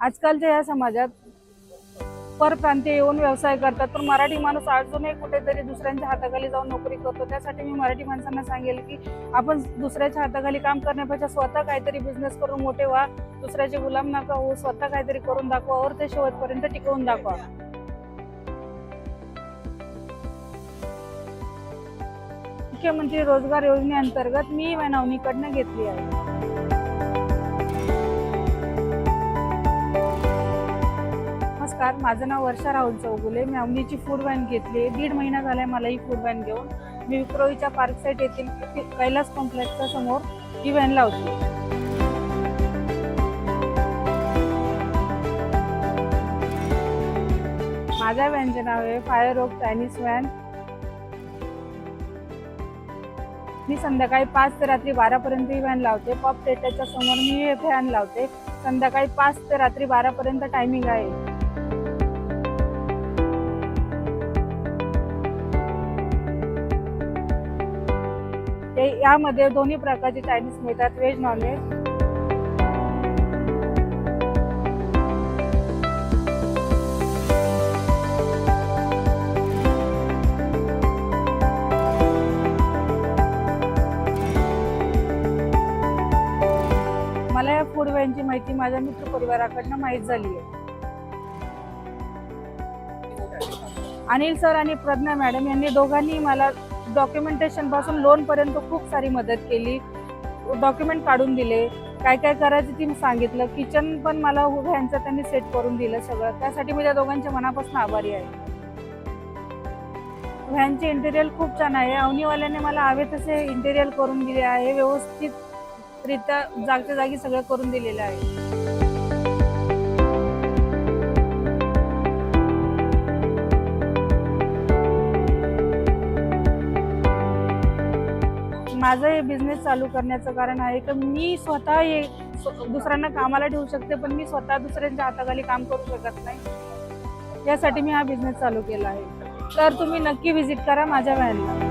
आजकालच्या या समाजात परप्रांतीय येऊन व्यवसाय करतात. पण मराठी माणूस अजूनही कुठेतरी दुसऱ्यांच्या हाताखाली जाऊन नोकरी करतो. त्यासाठी मी मराठी माणसांना सांगेल की आपण दुसऱ्याच्या हाताखाली काम करण्यापेक्षा स्वतः काहीतरी बिझनेस करून मोठे व्हा. दुसऱ्याचे गुलाम नका होऊ. स्वतः काहीतरी करून दाखवा. और ते शेवटपर्यंत टिकवून दाखवा. मुख्यमंत्री रोजगार योजनेअंतर्गत मी नवनीकडनं घेतली आहे. माझं नाव वर्षा राहुल चौगुले. मी अवनीची फूड वॅन घेतली. दीड महिना झालाय मला ही फूड वॅन घेऊन. मी विक्रोळीच्या पार्क साईट येथील कैलास कॉम्प्लेक्सच्या समोर ही व्हॅन लावते माझ्या व्हॅनचे नाव आहे फायर ओक चायनीज व्हॅन मी संध्याकाळी पाच ते रात्री बारापर्यंत ही व्हॅन लावते. पॉप थेटरच्या समोर मी हे व्हॅन लावते. संध्याकाळी पाच ते रात्री बारापर्यंत टायमिंग आहे. ते यामध्ये दोन्ही प्रकारचे चायनीज मिळतात व्हेज नॉनव्हेज मला या फूड व्हॅनची माहिती माझ्या मित्र परिवाराकडनं माहीत झाली आहे. अनिल सर आणि प्रज्ञा मॅडम यांनी दोघांनी मला डॉक्युमेंटेशनपासून लोन पर्यंत खूप सारी मदत केली. डॉक्युमेंट काढून दिले. काय काय करायचं ती सांगितलं. किचन पण मला ह्यांचं त्यांनी सेट करून दिलं सगळं. त्यासाठी मी त्या दोघांच्या मनापासून आभारी आहे. व्हॅनचे इंटेरियर खूप छान आहे. अवनीवाल्याने मला हवे तसे इंटेरियर करून दिले आहे. व्यवस्थित रित्या जागच्या जागी सगळं करून दिलेलं आहे. माझं हे बिझनेस चालू करण्याचं कारण आहे की मी स्वतः हे स्व- दुसऱ्यांना कामाला ठेवू शकते पण मी स्वतः दुसऱ्यांच्या हाताखाली काम करू शकत नाही. यासाठी मी हा बिझनेस चालू केला आहे. तर तुम्ही नक्की व्हिजिट करा माझ्या व्हॅनला.